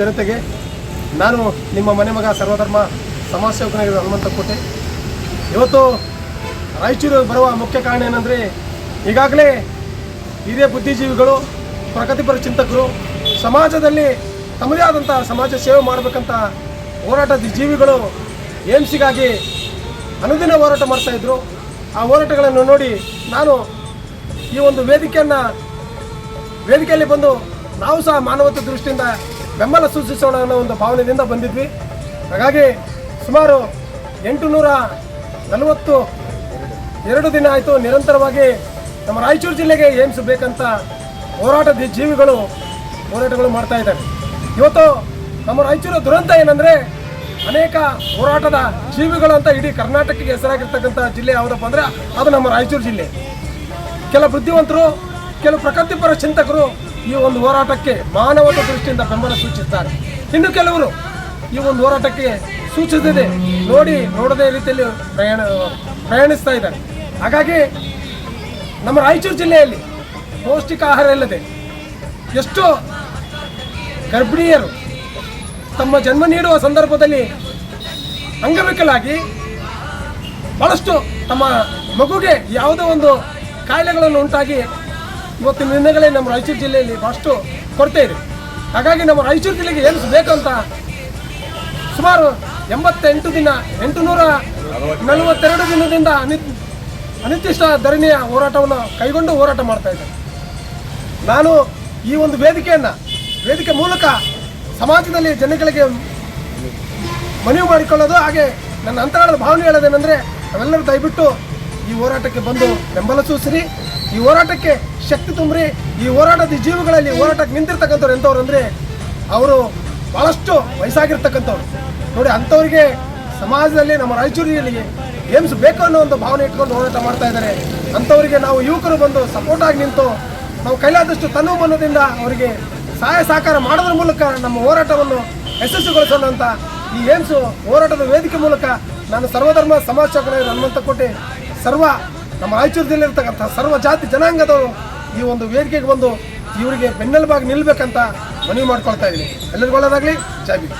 ಜನತೆಗೆ ನಾನು ನಿಮ್ಮ ಮನೆ ಮಗ ಸರ್ವಧರ್ಮ ಸಮಾಜ ಸೇವಕನಾಗಿರೋ ಹನುಮಂತ ಕೋಟೆ. ಇವತ್ತು ರಾಯಚೂರು ಬರುವ ಮುಖ್ಯ ಕಾರಣ ಏನಂದರೆ ಈಗಾಗಲೇ ಹಿರಿಯ ಬುದ್ಧಿಜೀವಿಗಳು, ಪ್ರಗತಿಪರ ಚಿಂತಕರು ಸಮಾಜದಲ್ಲಿ ತಮ್ಮದೇ ಆದಂಥ ಸಮಾಜ ಸೇವೆ ಮಾಡಬೇಕಂತ ಹೋರಾಟದ ಜೀವಿಗಳು ಏಮ್ಸಿಗಾಗಿ ಅನುದಿನ ಹೋರಾಟ ಮಾಡ್ತಾಯಿದ್ರು ಆ ಹೋರಾಟಗಳನ್ನು ನೋಡಿ ನಾನು ಈ ಒಂದು ವೇದಿಕೆಯನ್ನು, ವೇದಿಕೆಯಲ್ಲಿ ಬಂದು ನಾವು ಸಹ ಮಾನವತೆ ದೃಷ್ಟಿಯಿಂದ ಬೆಂಬಲ ಸೂಚಿಸೋಣ ಅನ್ನೋ ಒಂದು ಭಾವನೆಯಿಂದ ಬಂದಿದ್ವಿ. ಹಾಗಾಗಿ ಸುಮಾರು ಎಂಟು ನೂರ ನಲವತ್ತು ಎರಡು ದಿನ ಆಯಿತು ನಿರಂತರವಾಗಿ ನಮ್ಮ ರಾಯಚೂರು ಜಿಲ್ಲೆಗೆ ಏಮ್ಸ್ ಬೇಕಂತ ಹೋರಾಟದ ಜೀವಿಗಳು ಹೋರಾಟಗಳು ಮಾಡ್ತಾ ಇದ್ದಾರೆ ಇವತ್ತು ನಮ್ಮ ರಾಯಚೂರು ದುರಂತ ಏನಂದರೆ ಅನೇಕ ಹೋರಾಟದ ಜೀವಿಗಳು ಅಂತ ಇಡೀ ಕರ್ನಾಟಕಕ್ಕೆ ಹೆಸರಾಗಿರ್ತಕ್ಕಂಥ ಜಿಲ್ಲೆ ಯಾವುದಪ್ಪ ಅಂದರೆ ಅದು ನಮ್ಮ ರಾಯಚೂರು ಜಿಲ್ಲೆ. ಕೆಲ ಬುದ್ಧಿವಂತರು ಕೆಲವು ಪ್ರಕೃತಿಪರ ಚಿಂತಕರು ಈ ಒಂದು ಹೋರಾಟಕ್ಕೆ ಮಾನವತ ದೃಷ್ಟಿಯಿಂದ ಬೆಂಬಲ ಸೂಚಿಸುತ್ತಾರೆ ಇನ್ನು ಕೆಲವರು ಈ ಒಂದು ಹೋರಾಟಕ್ಕೆ ಸೂಚಿಸದೆ ನೋಡಿ ನೋಡದೇ ರೀತಿಯಲ್ಲಿ ಪ್ರಯಾಣ, ಪ್ರಯಾಣಿಸ್ತಾ ಇದ್ದಾರೆ. ಹಾಗಾಗಿ ನಮ್ಮ ರಾಯಚೂರು ಜಿಲ್ಲೆಯಲ್ಲಿ ಪೌಷ್ಟಿಕ ಆಹಾರ ಇಲ್ಲದೆ ಎಷ್ಟೋ ಗರ್ಭಿಣಿಯರು ತಮ್ಮ ಜನ್ಮ ನೀಡುವ ಸಂದರ್ಭದಲ್ಲಿ ಅಂಗವಿಕಲಾಗಿ ಭಾಳಷ್ಟು ತಮ್ಮ ಮಗುಗೆ ಯಾವುದೋ ಒಂದು ಕಾಯಿಲೆಗಳನ್ನು ಉಂಟಾಗಿ ಇವತ್ತಿನ ದಿನಗಳೇ ನಮ್ಮ ರಾಯಚೂರು ಜಿಲ್ಲೆಯಲ್ಲಿ ಫಸ್ಟು ಕೊರತೆ ಇದೆ. ಹಾಗಾಗಿ ನಮ್ಮ ರಾಯಚೂರು ಜಿಲ್ಲೆಗೆ ಏನು ಬೇಕಂತ ಸುಮಾರು ಎಂಬತ್ತೆಂಟು ದಿನ ಎಂಟು ನೂರ ನಲವತ್ತೆರಡು ದಿನದಿಂದ ಅನಿ ಅನಿರ್ದಿಷ್ಟ ಧರಣಿಯ ಹೋರಾಟವನ್ನು ಕೈಗೊಂಡು ಹೋರಾಟ ಮಾಡ್ತಾ ಇದ್ದಾರೆ. ನಾನು ಈ ಒಂದು ವೇದಿಕೆಯನ್ನು, ವೇದಿಕೆ ಮೂಲಕ ಸಮಾಜದಲ್ಲಿ ಜನಗಳಿಗೆ ಮನವಿ ಮಾಡಿಕೊಳ್ಳೋದು ಹಾಗೆ ನನ್ನ ಅಂತರಾಳದ ಭಾವನೆ ಹೇಳೋದೇನೆಂದರೆ, ನಾವೆಲ್ಲರೂ ದಯವಿಟ್ಟು ಈ ಹೋರಾಟಕ್ಕೆ ಬಂದು ಬೆಂಬಲ ಸೂಚಿಸ್ರಿ. ಈ ಹೋರಾಟಕ್ಕೆ ಶಕ್ತಿ ತುಂಬ್ರಿ, ಈ ಹೋರಾಟದ ಜೀವಗಳಲ್ಲಿ ಹೋರಾಟಕ್ಕೆ ನಿಂತಿರ್ತಕ್ಕಂಥವ್ರು ಎಂಥವ್ರು ಅಂದರೆ ಅವರು ಭಾಳಷ್ಟು ವಯಸ್ಸಾಗಿರ್ತಕ್ಕಂಥವ್ರು. ನೋಡಿ, ಅಂಥವ್ರಿಗೆ ಸಮಾಜದಲ್ಲಿ ನಮ್ಮ ರಾಯಚೂರಿನಲ್ಲಿ ಏಮ್ಸ್ ಬೇಕು ಅನ್ನೋ ಒಂದು ಭಾವನೆ ಇಟ್ಕೊಂಡು ಹೋರಾಟ ಮಾಡ್ತಾ ಇದ್ದಾರೆ. ಅಂಥವರಿಗೆ ನಾವು ಯುವಕರು ಬಂದು ಸಪೋರ್ಟ್ ಆಗಿ ನಿಂತು ನಾವು ಕೈಲಾದಷ್ಟು ತನು ಮನದಿಂದ ಅವರಿಗೆ ಸಹಾಯ, ಸಹಕಾರ ಮಾಡೋದ್ರ ಮೂಲಕ ನಮ್ಮ ಹೋರಾಟವನ್ನು ಯಶಸ್ವಿಗೊಳಿಸೋಣ ಈ ಏಮ್ಸು ಹೋರಾಟದ ವೇದಿಕೆ ಮೂಲಕ ನಾನು ಸರ್ವಧರ್ಮ, ಸಮಾಜ ಹನುಮಂತ ಕೋಟೆ ಸರ್ವ ನಮ್ಮ ರಾಯಚೂರದಲ್ಲಿರ್ತಕ್ಕಂಥ ಸರ್ವ ಜಾತಿ ಜನಾಂಗದವರು ಈ ಒಂದು ವೇದಿಕೆಗೆ ಬಂದು ಇವರಿಗೆ ಬೆನ್ನೆಲುಬಾಗಿ ನಿಲ್ಲಬೇಕಂತ ಮನವಿ ಮಾಡ್ಕೊಳ್ತಾ ಇದ್ದೀನಿ. ಎಲ್ಲರಿಗೂ ಒಳ್ಳೆಯದಾಗಲಿ ಜೈ ಭೀಮ್.